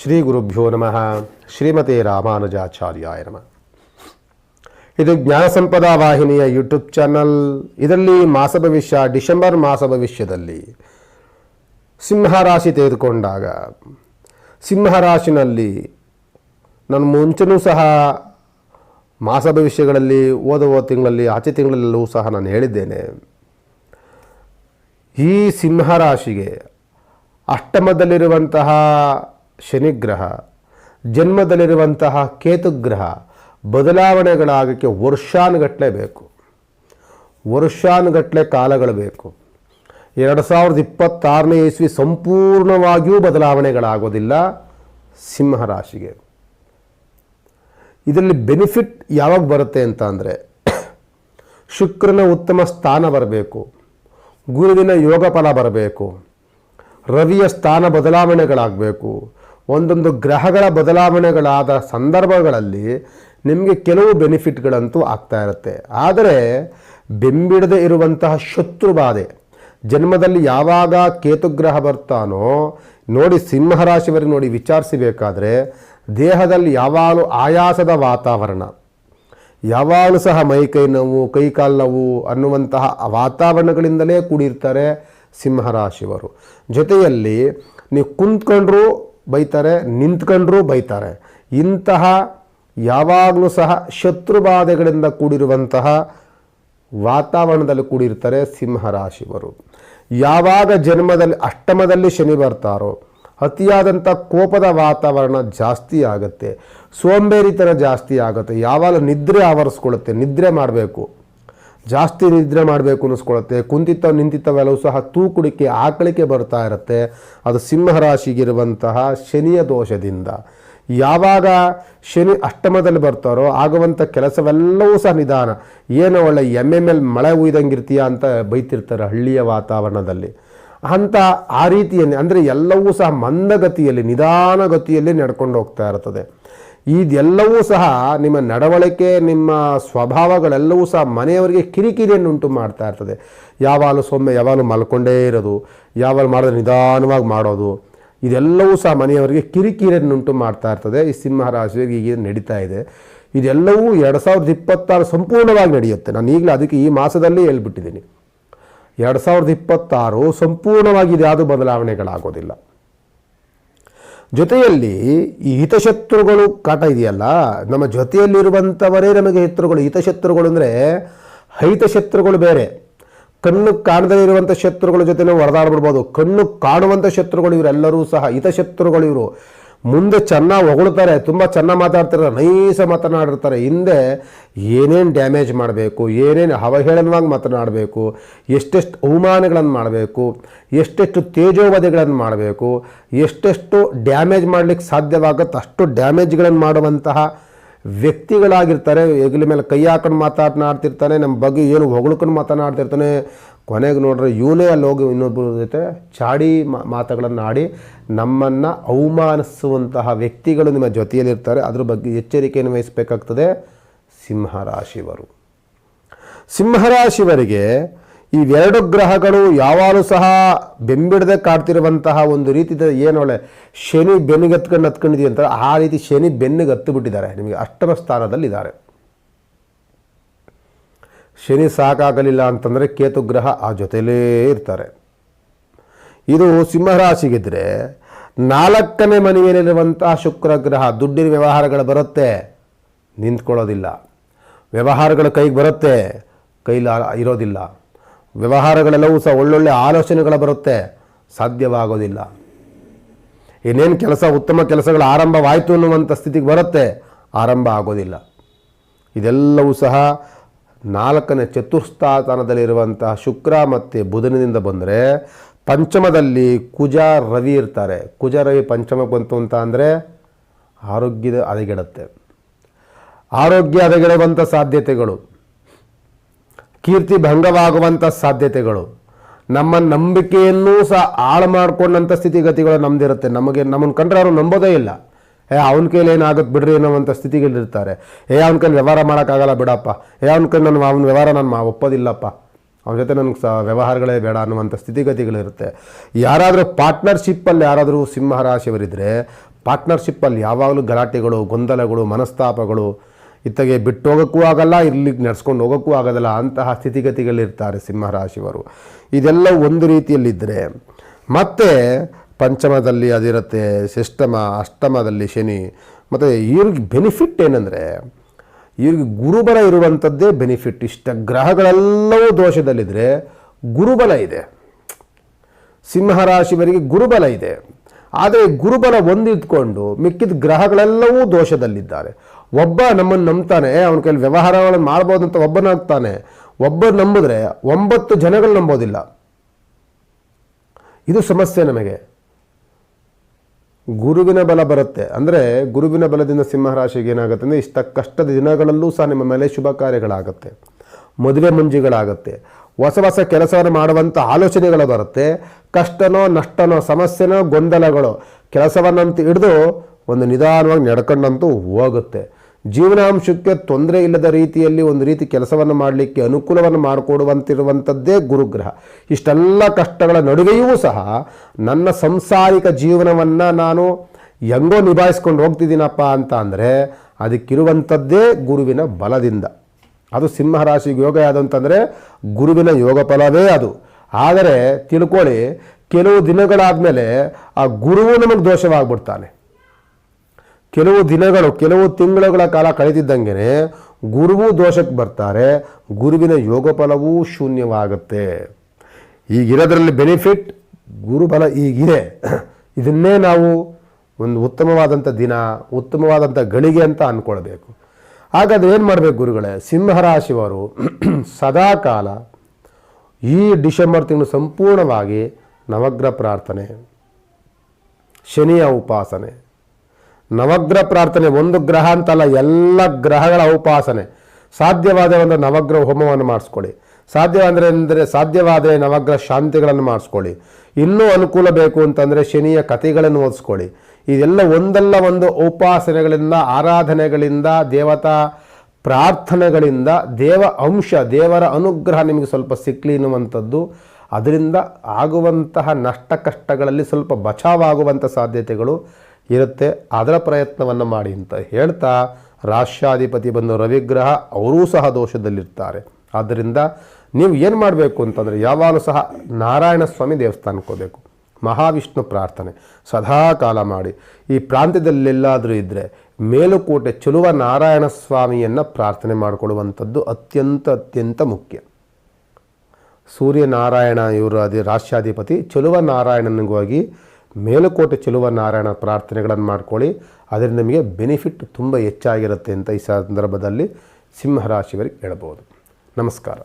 ಶ್ರೀ ಗುರುಭ್ಯೋ ನಮಃ. ಶ್ರೀಮತಿ ರಾಮಾನುಜಾಚಾರ್ಯಾಯ ನಮಃ. ಇದು ಜ್ಞಾನ ಸಂಪದಾ ವಾಹಿನಿಯ ಯೂಟ್ಯೂಬ್ ಚಾನಲ್. ಇದರಲ್ಲಿ ಮಾಸ ಭವಿಷ್ಯ, ಡಿಸೆಂಬರ್ ಮಾಸ ಭವಿಷ್ಯದಲ್ಲಿ ಸಿಂಹರಾಶಿ ತೆಗೆದುಕೊಂಡಾಗ ಸಿಂಹರಾಶಿನಲ್ಲಿ ನಾನು ಮುಂಚೆನೂ ಸಹ ಮಾಸ ಭವಿಷ್ಯಗಳಲ್ಲಿ ಓದುವ ತಿಂಗಳಲ್ಲಿ, ಆಚೆ ತಿಂಗಳಲ್ಲೂ ಸಹ ನಾನು ಹೇಳಿದ್ದೇನೆ. ಈ ಸಿಂಹರಾಶಿಗೆ ಅಷ್ಟಮದಲ್ಲಿರುವಂತಹ ಶನಿಗ್ರಹ, ಜನ್ಮದಲ್ಲಿರುವಂತಹ ಕೇತುಗ್ರಹ, ಬದಲಾವಣೆಗಳಾಗಕ್ಕೆ ವರ್ಷಾನುಗಟ್ಟಲೆ ಬೇಕು ವರ್ಷಾನುಗಟ್ಟಲೆ ಕಾಲಗಳು ಬೇಕು. ಎರಡು ಸಾವಿರದ ಇಪ್ಪತ್ತಾರನೇ ಇಸ್ವಿ ಸಂಪೂರ್ಣವಾಗಿಯೂ ಬದಲಾವಣೆಗಳಾಗೋದಿಲ್ಲ ಸಿಂಹರಾಶಿಗೆ. ಇದರಲ್ಲಿ ಬೆನಿಫಿಟ್ ಯಾವಾಗ ಬರುತ್ತೆ ಅಂತ ಅಂದರೆ, ಶುಕ್ರನ ಉತ್ತಮ ಸ್ಥಾನ ಬರಬೇಕು, ಗುರುವಿನ ಯೋಗ ಫಲ ಬರಬೇಕು, ರವಿಯ ಸ್ಥಾನ ಬದಲಾವಣೆಗಳಾಗಬೇಕು ಒಂದೊಂದು ಗ್ರಹಗಳ ಬದಲಾವಣೆಗಳಾದ ಸಂದರ್ಭಗಳಲ್ಲಿ ನಿಮಗೆ ಕೆಲವು ಬೆನಿಫಿಟ್ಗಳಂತೂ ಆಗ್ತಾ ಇರುತ್ತೆ. ಆದರೆ ಬೆಂಬಿಡದೆ ಇರುವಂತಹ ಶತ್ರು ಬಾಧೆ ಜನ್ಮದಲ್ಲಿ ಯಾವಾಗ ಕೇತುಗ್ರಹ ಬರ್ತಾನೋ, ನೋಡಿ ಸಿಂಹರಾಶಿವರಿಗೆ ನೋಡಿ ವಿಚಾರಿಸಬೇಕಾದ್ರೆ, ದೇಹದಲ್ಲಿ ಯಾವಾಗಲೂ ಆಯಾಸದ ವಾತಾವರಣ. ಯಾವಾಗಲೂ ಸಹ ಮೈಕೈ ನೋವು ಕೈಕಾಲು ನೋವು ಅನ್ನುವಂತಹ ವಾತಾವರಣಗಳಿಂದಲೇ ಕೂಡಿರ್ತಾರೆ ಸಿಂಹರಾಶಿವರು ಜೊತೆಯಲ್ಲಿ ನೀವು ಕುಂತ್ಕೊಂಡ್ರೂ ಬೈತಾರೆ, ನಿಂತ್ಕೊಂಡ್ರೂ ಬೈತಾರೆ. ಇಂತಹ ಯಾವಾಗಲೂ ಸಹ ಶತ್ರುಬಾಧೆಗಳಿಂದ ಕೂಡಿರುವಂತಹ ವಾತಾವರಣದಲ್ಲಿ ಕೂಡಿರ್ತಾರೆ ಸಿಂಹರಾಶಿವರು ಯಾವಾಗ ಜನ್ಮದಲ್ಲಿ ಅಷ್ಟಮದಲ್ಲಿ ಶನಿ ಬರ್ತಾರೋ ಅತಿಯಾದಂಥ ಕೋಪದ ವಾತಾವರಣ ಜಾಸ್ತಿ ಆಗುತ್ತೆ. ಸೋಂಬೇರಿತನ ಜಾಸ್ತಿ ಆಗುತ್ತೆ. ಯಾವಾಗ ನಿದ್ರೆ ಆವರಿಸ್ಕೊಳ್ಳುತ್ತೆ, ನಿದ್ರೆ ಮಾಡಬೇಕು. ಜಾಸ್ತಿ ನಿದ್ರೆ ಮಾಡಬೇಕು ಅನ್ನಿಸ್ಕೊಳತ್ತೆ. ಕುಂತಿತ್ತ ನಿಂತಿತ್ತವೆಲ್ಲವೂ ಸಹ ತೂಕುಡಿಕೆ, ಆಕಳಿಕೆ ಬರ್ತಾ ಇರುತ್ತೆ. ಅದು ಸಿಂಹರಾಶಿಗಿರುವಂತಹ ಶನಿಯ ದೋಷದಿಂದ. ಯಾವಾಗ ಶನಿ ಅಷ್ಟಮದಲ್ಲಿ ಬರ್ತಾರೋ ಆಗುವಂಥ ಕೆಲಸವೆಲ್ಲವೂ ಸಹ ನಿಧಾನ. ಏನೋ ಒಳ್ಳೆ ಎಮ್ಮೆ ಮೇಲೆ ಮಳೆ ಉಯ್ದಂಗಿರ್ತೀಯ ಅಂತ ಬೈತಿರ್ತಾರೆ ಹಳ್ಳಿಯ ವಾತಾವರಣದಲ್ಲಿ. ಅಂತ ಆ ರೀತಿಯಲ್ಲಿ, ಅಂದರೆ ಎಲ್ಲವೂ ಸಹ ಮಂದಗತಿಯಲ್ಲಿ, ನಿಧಾನಗತಿಯಲ್ಲಿ ನಡ್ಕೊಂಡು ಹೋಗ್ತಾ ಇರ್ತದೆ. ಇದೆಲ್ಲವೂ ಸಹ ನಿಮ್ಮ ನಡವಳಿಕೆ, ನಿಮ್ಮ ಸ್ವಭಾವಗಳೆಲ್ಲವೂ ಸಹ ಮನೆಯವರಿಗೆ ಕಿರಿಕಿರಿಯನ್ನು ಉಂಟು ಮಾಡ್ತಾ ಇರ್ತದೆ. ಯಾವಾಗಲೂ ಸೊಮ್ಮೆ ಯಾವಾಗಲೂ ಮಲ್ಕೊಂಡೇ ಇರೋದು ಯಾವಾಗ ಮಾಡಿದ್ರೆ ನಿಧಾನವಾಗಿ ಮಾಡೋದು, ಇದೆಲ್ಲವೂ ಸಹ ಮನೆಯವರಿಗೆ ಕಿರಿಕಿರಿಯನ್ನು ಉಂಟು ಮಾಡ್ತಾ ಇರ್ತದೆ. ಈ ಸಿಂಹರಾಶಿಗೆ ಈಗ ನಡೀತಾ ಇದೆ. ಇದೆಲ್ಲವೂ ಎರಡು ಸಾವಿರದ ಇಪ್ಪತ್ತಾರು ಸಂಪೂರ್ಣವಾಗಿ ನಡೆಯುತ್ತೆ. ನಾನು ಈಗಲೇ ಅದಕ್ಕೆ ಈ ಮಾಸದಲ್ಲಿ ಹೇಳ್ಬಿಟ್ಟಿದ್ದೀನಿ. ಎರಡು ಸಾವಿರದ ಇಪ್ಪತ್ತಾರು ಸಂಪೂರ್ಣವಾಗಿ ಇದ್ಯಾವುದು ಬದಲಾವಣೆಗಳಾಗೋದಿಲ್ಲ. ಜೊತೆಯಲ್ಲಿ ಈ ಹಿತಶತ್ರುಗಳು ಕಾಟ ಇದೆಯಲ್ಲ, ನಮ್ಮ ಜೊತೆಯಲ್ಲಿರುವಂಥವರೇ ನಮಗೆ ಶತ್ರುಗಳು ಹಿತಶತ್ರುಗಳು ಅಂದರೆ ಹೈತಶತ್ರುಗಳು ಬೇರೆ. ಕಣ್ಣು ಕಾಣದೇ ಇರುವಂಥ ಶತ್ರುಗಳ ಜೊತೆ ನಾವು ಹೊಡೆದಾಡ್ಬಿಡ್ಬೋದು ಕಣ್ಣು ಕಾಣುವಂಥ ಶತ್ರುಗಳು ಇವರೆಲ್ಲರೂ ಸಹ ಹಿತಶತ್ರುಗಳು ಇವರು. ಮುಂದೆ ಚೆನ್ನಾಗಿ ಹೊಗಳ್ತಾರೆ, ತುಂಬ ಚೆನ್ನಾಗಿ ಮಾತಾಡ್ತಾರೆ, ನೈಸ ಮಾತನಾಡಿರ್ತಾರೆ. ಹಿಂದೆ ಏನೇನು ಡ್ಯಾಮೇಜ್ ಮಾಡಬೇಕು, ಏನೇನು ಅವಹೇಳನವಾಗಿ ಮಾತನಾಡಬೇಕು, ಎಷ್ಟೆಷ್ಟು ಅವಮಾನಗಳನ್ನು ಮಾಡಬೇಕು, ಎಷ್ಟೆಷ್ಟು ತೇಜೋವಧಿಗಳನ್ನು ಮಾಡಬೇಕು, ಎಷ್ಟೆಷ್ಟು ಡ್ಯಾಮೇಜ್ ಮಾಡಲಿಕ್ಕೆ ಸಾಧ್ಯವಾಗುತ್ತೆ ಅಷ್ಟು ಡ್ಯಾಮೇಜ್ಗಳನ್ನು ಮಾಡುವಂತಹ ವ್ಯಕ್ತಿಗಳಾಗಿರ್ತಾರೆ. ಹೆಗಲ ಮೇಲೆ ಕೈ ಹಾಕೊಂಡು ಮಾತಾಡ್ತಿರ್ತಾನೆ ನಮ್ಮ ಬಗ್ಗೆ ಏನು ಹೊಗಳ್ಕೊಂಡು ಮಾತನಾಡ್ತಿರ್ತಾನೆ ಕೊನೆಗೆ ನೋಡ್ರೆ ಇವನೇ ಅಲ್ಲಿ ಹೋಗಿ ಇನ್ನೊಬ್ಬರ ಜೊತೆ ಚಾಡಿ ಮಾತುಗಳನ್ನು ಆಡಿ ನಮ್ಮನ್ನು ಅವಮಾನಿಸುವಂತಹ ವ್ಯಕ್ತಿಗಳು ನಿಮ್ಮ ಜೊತೆಯಲ್ಲಿರ್ತಾರೆ. ಅದ್ರ ಬಗ್ಗೆ ಎಚ್ಚರಿಕೆಯನ್ನು ವಹಿಸಬೇಕಾಗ್ತದೆ ಸಿಂಹರಾಶಿವರು ಸಿಂಹರಾಶಿವರಿಗೆ ಇವೆರಡು ಗ್ರಹಗಳು ಯಾವಾಗಲೂ ಸಹ ಬೆಂಬಿಡದೆ ಕಾಡ್ತಿರುವಂತಹ ಒಂದು ರೀತಿ ಏನು ಏನೊಳ್ಳೆ ಶನಿ ಬೆನ್ನಿಗೆ ಹತ್ಕೊಂಡು ಹತ್ಕೊಂಡಿದೆಯಂತ ಆ ರೀತಿ ಶನಿ ಬೆನ್ನಿಗೆ ಹತ್ತು ಬಿಟ್ಟಿದ್ದಾರೆ ನಿಮಗೆ ಅಷ್ಟಮ ಸ್ಥಾನದಲ್ಲಿದ್ದಾರೆ. ಶನಿ ಸಾಕಾಗಲಿಲ್ಲ ಅಂತಂದರೆ ಕೇತು ಗ್ರಹ ಆ ಜೊತೆಲೇ ಇರ್ತಾರೆ. ಇದು ಸಿಂಹರಾಶಿಗಿದ್ದರೆ ನಾಲ್ಕನೇ ಮನೆಯಲ್ಲಿರುವಂತಹ ಶುಕ್ರ ಗ್ರಹ ದುಡ್ಡಿನ ವ್ಯವಹಾರಗಳು ಬರುತ್ತೆ, ನಿಂತ್ಕೊಳ್ಳೋದಿಲ್ಲ. ವ್ಯವಹಾರಗಳು ಕೈಗೆ ಬರುತ್ತೆ, ಕೈಲಿ ಇರೋದಿಲ್ಲ. ವ್ಯವಹಾರಗಳೆಲ್ಲವೂ ಸಹ ಒಳ್ಳೊಳ್ಳೆ ಆಲೋಚನೆಗಳು ಬರುತ್ತೆ, ಸಾಧ್ಯವಾಗೋದಿಲ್ಲ. ಇನ್ನೇನು ಕೆಲಸ, ಉತ್ತಮ ಕೆಲಸಗಳು ಆರಂಭವಾಯಿತು ಅನ್ನುವಂಥ ಸ್ಥಿತಿಗೆ ಬರುತ್ತೆ, ಆರಂಭ ಆಗೋದಿಲ್ಲ. ಇದೆಲ್ಲವೂ ಸಹ ನಾಲ್ಕನೇ ಚತುರ್ಥಾತನದಲ್ಲಿರುವಂತಹ ಶುಕ್ರ ಮತ್ತು ಬುಧನಿಂದ ಬಂದರೆ ಪಂಚಮದಲ್ಲಿ ಕುಜ ರವಿ ಇರ್ತಾರೆ. ಕುಜ ರವಿ ಪಂಚಮಕ್ಕೆ ಬಂತು ಅಂತ ಅಂದರೆ ಆರೋಗ್ಯದ ಹದಗೆಡುತ್ತೆ. ಆರೋಗ್ಯ ಹದಗೆಡುವಂಥ ಸಾಧ್ಯತೆಗಳು, ಕೀರ್ತಿ ಭಂಗವಾಗುವಂಥ ಸಾಧ್ಯತೆಗಳು, ನಮ್ಮ ನಂಬಿಕೆಯನ್ನೂ ಸಹ ಹಾಳು ಮಾಡಿಕೊಂಡಂಥ ಸ್ಥಿತಿಗತಿಗಳು ನಮ್ದಿರುತ್ತೆ. ನಮಗೆ ನಮ್ಮನ್ನು ಕಂಡ್ರೆ ಅವರು ನಂಬೋದೇ ಇಲ್ಲ. ಏ ಅವನ ಕೈಲಿ ಏನಾಗುತ್ತೆ ಬಿಡ್ರಿ ಅನ್ನೋವಂಥ ಸ್ಥಿತಿಗಳಿರ್ತಾರೆ ಏ ಅವ್ನ ಕೈಲಿ ವ್ಯವಹಾರ ಮಾಡೋಕ್ಕಾಗಲ್ಲ ಬಿಡಪ್ಪ. ಏ ಅವ್ನ ಕೈ ನಾನು, ಅವ್ನ ವ್ಯವಹಾರ ನಾನು ಒಪ್ಪೋದಿಲ್ಲಪ್ಪ. ಅವನ ಜೊತೆ ನನಗೆ ಸ ವ್ಯವಹಾರಗಳೇ ಬೇಡ ಅನ್ನುವಂಥ ಸ್ಥಿತಿಗತಿಗಳಿರುತ್ತೆ. ಯಾರಾದರೂ ಪಾರ್ಟ್ನರ್ಶಿಪ್ಪಲ್ಲಿ ಯಾರಾದರೂ ಸಿಂಹರಾಶಿಯವರಿದ್ದರೆ ಪಾರ್ಟ್ನರ್ಶಿಪ್ಪಲ್ಲಿ ಯಾವಾಗಲೂ ಗಲಾಟೆಗಳು, ಗೊಂದಲಗಳು, ಮನಸ್ತಾಪಗಳು ಇತ್ತಗೆ ಬಿಟ್ಟು ಹೋಗೋಕ್ಕೂ ಆಗಲ್ಲ, ಇಲ್ಲಿಗೆ ನಡ್ಸ್ಕೊಂಡು ಹೋಗೋಕ್ಕೂ ಆಗೋದಿಲ್ಲ ಅಂತಹ ಸ್ಥಿತಿಗತಿಗಳಿರ್ತಾರೆ ಸಿಂಹರಾಶಿಯವರು. ಇದೆಲ್ಲ ಒಂದು ರೀತಿಯಲ್ಲಿದ್ದರೆ ಮತ್ತೆ ಪಂಚಮದಲ್ಲಿ ಅದಿರುತ್ತೆ ಷಷ್ಟಮ ಅಷ್ಟಮದಲ್ಲಿ ಶನಿ. ಮತ್ತು ಇವ್ರಿಗೆ ಬೆನಿಫಿಟ್ ಏನಂದರೆ, ಇವ್ರಿಗೆ ಗುರುಬಲ ಇರುವಂಥದ್ದೇ ಬೆನಿಫಿಟ್ ಇಷ್ಟ ಗ್ರಹಗಳೆಲ್ಲವೂ ದೋಷದಲ್ಲಿದ್ದರೆ ಗುರುಬಲ ಇದೆ. ಸಿಂಹರಾಶಿವರಿಗೆ ಗುರುಬಲ ಇದೆ. ಆದರೆ ಗುರುಬಲ ಒಂದಿದ್ಕೊಂಡು ಮಿಕ್ಕಿದ ಗ್ರಹಗಳೆಲ್ಲವೂ ದೋಷದಲ್ಲಿದ್ದಾರೆ. ಒಬ್ಬ ನಮ್ಮನ್ನು ನಂಬ್ತಾನೆ, ಅವನ ಕೈಲಿ ವ್ಯವಹಾರಗಳನ್ನು ಮಾಡ್ಬೋದು ಅಂತ ಒಬ್ಬನಾಗ್ತಾನೆ ಒಬ್ಬ ನಂಬಿದ್ರೆ ಒಂಬತ್ತು ಜನಗಳು ನಂಬೋದಿಲ್ಲ. ಇದು ಸಮಸ್ಯೆ ನಮಗೆ. ಗುರುವಿನ ಬಲ ಬರುತ್ತೆ. ಅಂದರೆ ಗುರುವಿನ ಬಲದಿಂದ ಸಿಂಹರಾಶಿಗೆ ಏನಾಗುತ್ತೆ ಅಂದರೆ ಇಷ್ಟ ಕಷ್ಟದ ದಿನಗಳಲ್ಲೂ ಸಹ ನಿಮ್ಮ ಮೇಲೆ ಶುಭ ಕಾರ್ಯಗಳಾಗುತ್ತೆ. ಮದುವೆ ಮುಂಜಿಗಳಾಗುತ್ತೆ. ಹೊಸ ಹೊಸ ಕೆಲಸವನ್ನು ಮಾಡುವಂಥ ಆಲೋಚನೆಗಳು ಬರುತ್ತೆ. ಕಷ್ಟನೋ ನಷ್ಟನೋ ಸಮಸ್ಯೆನೋ ಗೊಂದಲಗಳು ಕೆಲಸವನ್ನಂತ ಹಿಡಿದು ಒಂದು ನಿಧಾನವಾಗಿ ನಡ್ಕೊಂಡಂತೂ ಹೋಗುತ್ತೆ. ಜೀವನಾಂಶಕ್ಕೆ ತೊಂದರೆ ಇಲ್ಲದ ರೀತಿಯಲ್ಲಿ ಒಂದು ರೀತಿ ಕೆಲಸವನ್ನು ಮಾಡಲಿಕ್ಕೆ ಅನುಕೂಲವನ್ನು ಮಾಡಿಕೊಡುವಂತಿರುವಂಥದ್ದೇ ಗುರುಗ್ರಹ. ಇಷ್ಟೆಲ್ಲ ಕಷ್ಟಗಳ ನಡುವೆಯೂ ಸಹ ನನ್ನ ಸಂಸಾರಿಕ ಜೀವನವನ್ನು ನಾನು ಹೆಂಗೋ ನಿಭಾಯಿಸ್ಕೊಂಡು ಹೋಗ್ತಿದ್ದೀನಪ್ಪ ಅಂತ ಅಂದರೆ ಅದಕ್ಕಿರುವಂಥದ್ದೇ ಗುರುವಿನ ಬಲದಿಂದ. ಅದು ಸಿಂಹರಾಶಿಗೆ ಯೋಗ ಯಾವುದು ಅಂತಂದರೆ ಗುರುವಿನ ಯೋಗ ಫಲವೇ ಅದು. ಆದರೆ ತಿಳ್ಕೊಳ್ಳಿ, ಕೆಲವು ದಿನಗಳಾದಮೇಲೆ ಆ ಗುರುವು ನಮಗೆ ದೋಷವಾಗ್ಬಿಡ್ತಾನೆ. ಕೆಲವು ದಿನಗಳು, ಕೆಲವು ತಿಂಗಳುಗಳ ಕಾಲ ಕಳೆದಿದ್ದಂಗೆ ಗುರುವು ದೋಷಕ್ಕೆ ಬರ್ತಾರೆ, ಗುರುವಿನ ಯೋಗ ಫಲವೂ ಶೂನ್ಯವಾಗುತ್ತೆ. ಈಗಿರೋದ್ರಲ್ಲಿ ಬೆನಿಫಿಟ್, ಗುರುಬಲ ಈಗಿದೆ. ಇದನ್ನೇ ನಾವು ಒಂದು ಉತ್ತಮವಾದಂಥ ದಿನ, ಉತ್ತಮವಾದಂಥ ಗಳಿಗೆ ಅಂತ ಅಂದ್ಕೊಳ್ಬೇಕು ಹಾಗಾದ್ರೆ ಏನು ಮಾಡಬೇಕು ಗುರುಗಳೇ, ಸಿಂಹರಾಶಿಯವರು ಸದಾ ಕಾಲ ಈ ಡಿಸೆಂಬರ್ ತಿಂಗಳು ಸಂಪೂರ್ಣವಾಗಿ ನವಗ್ರಹ ಪ್ರಾರ್ಥನೆ, ಶನಿಯ ಉಪಾಸನೆ ನವಗ್ರಹ ಪ್ರಾರ್ಥನೆ ಒಂದು ಗ್ರಹ ಅಂತಲ್ಲ ಎಲ್ಲ ಗ್ರಹಗಳ ಉಪಾಸನೆ. ಸಾಧ್ಯವಾದ ಒಂದು ನವಗ್ರಹ ಹೋಮವನ್ನು ಮಾಡಿಸ್ಕೊಳ್ಳಿ. ಸಾಧ್ಯವಾದರೆ ಅಂದರೆ ಸಾಧ್ಯವಾದರೆ ನವಗ್ರಹ ಶಾಂತಿಗಳನ್ನು ಮಾಡಿಸ್ಕೊಳ್ಳಿ. ಇನ್ನೂ ಅನುಕೂಲ ಬೇಕು ಅಂತಂದರೆ ಶನಿಯ ಕಥೆಗಳನ್ನು ಓದಿಸ್ಕೊಳ್ಳಿ. ಇದೆಲ್ಲ ಒಂದಲ್ಲ ಒಂದು ಉಪಾಸನೆಗಳಿಂದ, ಆರಾಧನೆಗಳಿಂದ, ದೇವತಾ ಪ್ರಾರ್ಥನೆಗಳಿಂದ, ದೇವ ಅಂಶ, ದೇವರ ಅನುಗ್ರಹ ನಿಮಗೆ ಸ್ವಲ್ಪ ಸಿಕ್ಕಲಿ ಅನ್ನುವಂಥದ್ದು. ಅದರಿಂದ ಆಗುವಂತಹ ನಷ್ಟ ಕಷ್ಟಗಳಲ್ಲಿ ಸ್ವಲ್ಪ ಬಚಾವಾಗುವಂಥ ಸಾಧ್ಯತೆಗಳು. ಇರುತ್ತೆ. ಅದರ ಪ್ರಯತ್ನವನ್ನು ಮಾಡಿ ಅಂತ ಹೇಳ್ತಾ ರಾಷ್ಟ್ರಾಧಿಪತಿ ಬಂದು ರವಿಗ್ರಹ, ಅವರೂ ಸಹ ದೋಷದಲ್ಲಿರ್ತಾರೆ. ಆದ್ದರಿಂದ ನೀವು ಏನು ಮಾಡಬೇಕು ಅಂತಂದರೆ ಯಾವಾಗಲೂ ಸಹ ನಾರಾಯಣ ಸ್ವಾಮಿ ದೇವಸ್ಥಾನಕ್ಕೆ ಹೋಗಬೇಕು. ಮಹಾವಿಷ್ಣು ಪ್ರಾರ್ಥನೆ. ಸದಾ ಕಾಲ ಮಾಡಿ. ಈ ಪ್ರಾಂತ್ಯದಲ್ಲೆಲ್ಲಾದರೂ ಇದ್ದರೆ ಮೇಲುಕೋಟೆ ಚಲುವ ನಾರಾಯಣ ಸ್ವಾಮಿಯನ್ನು ಪ್ರಾರ್ಥನೆ ಮಾಡಿಕೊಳ್ಳುವಂಥದ್ದು ಅತ್ಯಂತ ಅತ್ಯಂತ ಮುಖ್ಯ. ಸೂರ್ಯನಾರಾಯಣ ಇವರು ಅದೇ ರಾಷ್ಟ್ರಾಧಿಪತಿ. ಚಲುವ ನಾರಾಯಣನಿಗಾಗಿ ಮೇಲುಕೋಟೆ ಚೆಲುವ ನಾರಾಯಣ ಪ್ರಾರ್ಥನೆಗಳನ್ನು ಮಾಡ್ಕೊಳ್ಳಿ. ಅದರಿಂದ ನಿಮಗೆ ಬೆನಿಫಿಟ್ ತುಂಬ ಹೆಚ್ಚಾಗಿರುತ್ತೆ ಅಂತ ಈ ಸಂದರ್ಭದಲ್ಲಿ ಸಿಂಹರಾಶಿಯವರಿಗೆ ಹೇಳ್ಬೋದು. ನಮಸ್ಕಾರ.